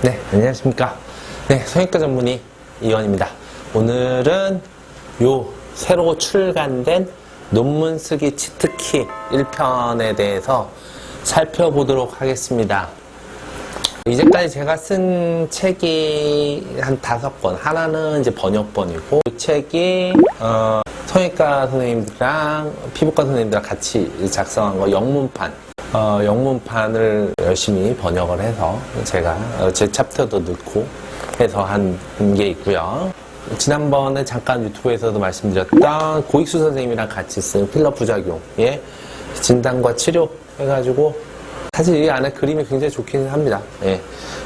네, 안녕하십니까. 네, 성형외과 전문의 이원입니다. 오늘은 요 새로 출간된 논문 쓰기 치트키 1편에 대해서 살펴보도록 하겠습니다. 이제까지 제가 쓴 책이 한 다섯 권. 하나는 이제 번역본이고, 이 책이, 어, 성형외과 선생님들이랑 피부과 선생님들이랑 같이 작성한 거 영문판. 어, 영문판을 열심히 번역을 해서 제가 어, 제 챕터도 넣고 해서 한 게 있고요. 지난번에 잠깐 유튜브에서도 말씀드렸던 고익수 선생님이랑 같이 쓴 필러 부작용의 진단과 치료 해가지고 사실 이 안에 그림이 굉장히 좋기는 합니다. 예.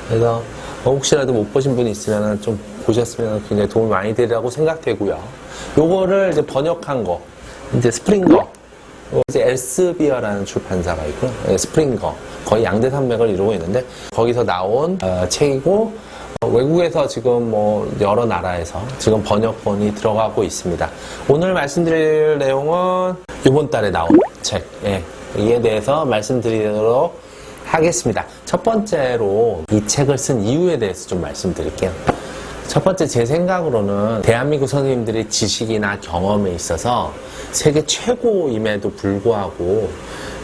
그래서 뭐 혹시라도 못 보신 분이 있으면 좀 보셨으면 굉장히 도움이 많이 되리라고 생각되고요. 요거를 이제 번역한 거, 이제 스프링거, 어, 이제 엘스비어라는 출판사가 있고요. 예, 스프링거. 거의 양대 산맥을 이루고 있는데 거기서 나온 어, 책이고 어, 외국에서 지금 뭐 여러 나라에서 지금 번역본이 들어가고 있습니다. 오늘 말씀드릴 내용은 이번 달에 나온 책, 예, 이에 대해서 말씀드리도록 하겠습니다. 첫 번째로 이 책을 쓴 이유에 대해서 좀 말씀드릴게요. 첫 번째 제 생각으로는 대한민국 선생님들의 지식이나 경험에 있어서 세계 최고임에도 불구하고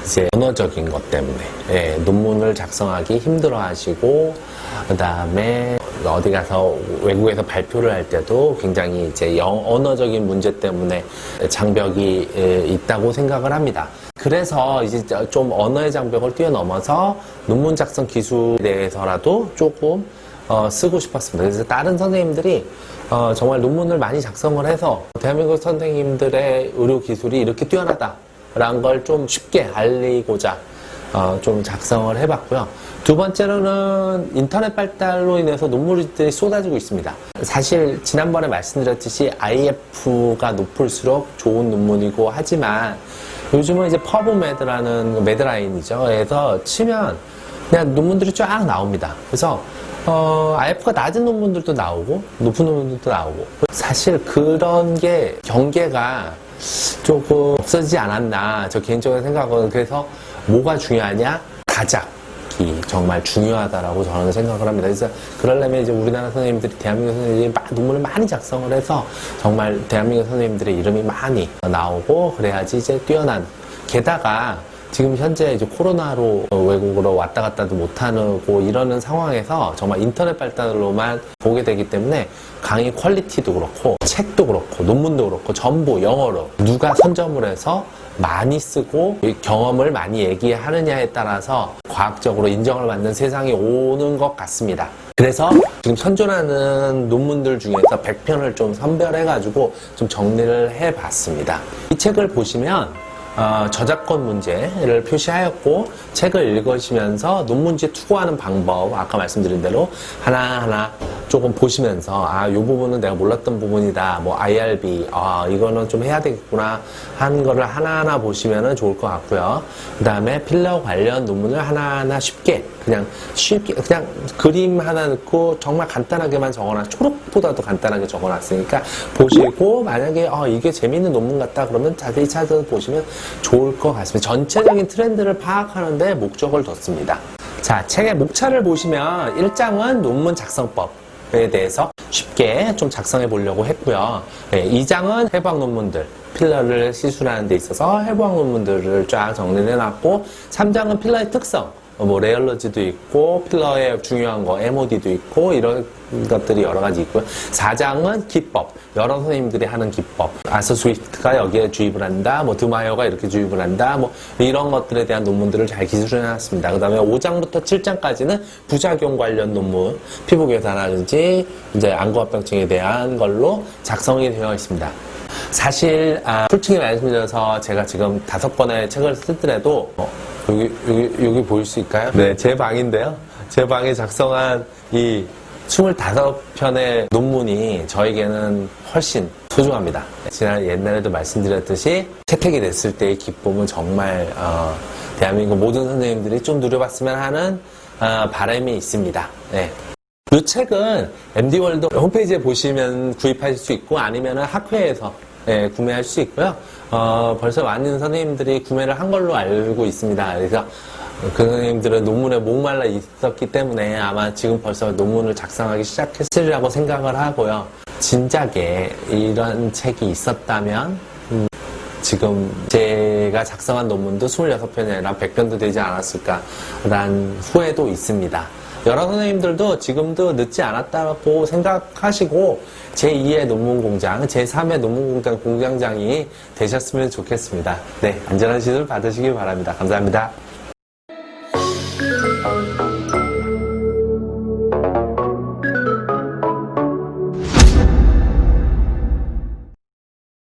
이제 언어적인 것 때문에 예, 논문을 작성하기 힘들어하시고 그 다음에 어디 가서 외국에서 발표를 할 때도 굉장히 이제 영, 언어적인 문제 때문에 장벽이 예, 있다고 생각을 합니다. 그래서 이제 좀 언어의 장벽을 뛰어넘어서 논문 작성 기술에 대해서라도 조금 어, 쓰고 싶었습니다. 그래서 다른 선생님들이 어, 정말 논문을 많이 작성을 해서 대한민국 선생님들의 의료 기술이 이렇게 뛰어나다라는 걸 좀 쉽게 알리고자 어, 좀 작성을 해봤고요. 두 번째로는 인터넷 발달로 인해서 논문들이 쏟아지고 있습니다. 사실 지난번에 말씀드렸듯이 IF가 높을수록 좋은 논문이고 하지만 요즘은 이제 퍼브메드라는 매드라인이죠. 그래서 치면 그냥 논문들이 쫙 나옵니다. 그래서 어, IF가 낮은 논문들도 나오고 높은 논문들도 나오고 사실 그런 게 경계가 조금 없어지지 않았나 저 개인적으로 생각하거든요. 그래서 뭐가 중요하냐? 다작이 정말 중요하다라고 저는 생각을 합니다. 그래서 그러려면 이제 우리나라 선생님들이 대한민국 선생님들이 막 논문을 많이 작성을 해서 정말 대한민국 선생님들의 이름이 많이 나오고 그래야지 이제 뛰어난 게다가 지금 현재 이제 코로나로 외국으로 왔다 갔다도 못하고 이러는 상황에서 정말 인터넷 발달로만 보게 되기 때문에 강의 퀄리티도 그렇고 책도 그렇고 논문도 그렇고 전부 영어로 누가 선점을 해서 많이 쓰고 경험을 많이 얘기하느냐에 따라서 과학적으로 인정을 받는 세상이 오는 것 같습니다. 그래서 지금 선전하는 논문들 중에서 100편을 좀 선별해가지고 좀 정리를 해봤습니다. 이 책을 보시면 어, 저작권 문제를 표시하였고 책을 읽으시면서 논문지에 투고하는 방법 아까 말씀드린 대로 하나하나 조금 보시면서 아이 부분은 내가 몰랐던 부분이다 뭐 IRB 아 이거는 좀 해야 되겠구나 하는 거를 하나하나 보시면 좋을 것 같고요 그 다음에 필러 관련 논문을 하나하나 쉽게 그냥 쉽게 그냥 그림 하나 넣고 정말 간단하게만 적어놨 초록보다도 간단하게 적어놨으니까 보시고 만약에 어, 이게 재밌는 논문 같다 그러면 자세히 찾아서 보시면 좋을 것 같습니다. 전체적인 트렌드를 파악하는데 목적을 뒀습니다. 자, 책의 목차를 보시면 1장은 논문 작성법 에 대해서 쉽게 좀 작성해 보려고 했고요. 네, 2장은 해부학 논문들, 필러를 시술하는 데 있어서 해부학 논문들을 쫙 정리해 놨고 3장은 필러의 특성, 뭐 레이얼러지도 있고 필러의 중요한 거 MOD도 있고 이런 것들이 여러 가지 있고요. 4장은 기법 여러 선생님들이 하는 기법 아서 스위프트가 여기에 주입을 한다 뭐 드마이어가 이렇게 주입을 한다 뭐 이런 것들에 대한 논문들을 잘 기술해 놨습니다. 그 다음에 5장부터 7장까지는 부작용 관련 논문 피부 괴사라든지 이제 안구합병증에 대한 걸로 작성이 되어 있습니다. 사실 아, 솔직히 말씀드려서 제가 지금 다섯 권의 책을 쓰더라도 어, 여기, 여기, 여기 보일 수 있을까요? 네, 제 방인데요. 제 방에 작성한 이 25편의 논문이 저에게는 훨씬 소중합니다. 지난 옛날에도 말씀드렸듯이 채택이 됐을 때의 기쁨은 정말 어, 대한민국 모든 선생님들이 좀 누려봤으면 하는 어, 바람이 있습니다. 네. 이 책은 MD월드 홈페이지에 보시면 구입하실 수 있고 아니면 학회에서 예, 구매할 수 있고요. 어, 벌써 많은 선생님들이 구매를 한 걸로 알고 있습니다. 그래서 그 선생님들은 논문에 목말라 있었기 때문에 아마 지금 벌써 논문을 작성하기 시작했으리라고 생각을 하고요. 진작에 이런 책이 있었다면 음, 지금 제가 작성한 논문도 26편이 아니라 100편도 되지 않았을까라는 후회도 있습니다. 여러 선생님들도 지금도 늦지 않았다고 생각하시고 제2의 논문 공장, 제3의 논문 공장 공장장이 되셨으면 좋겠습니다. 네, 안전한 시술 받으시길 바랍니다. 감사합니다.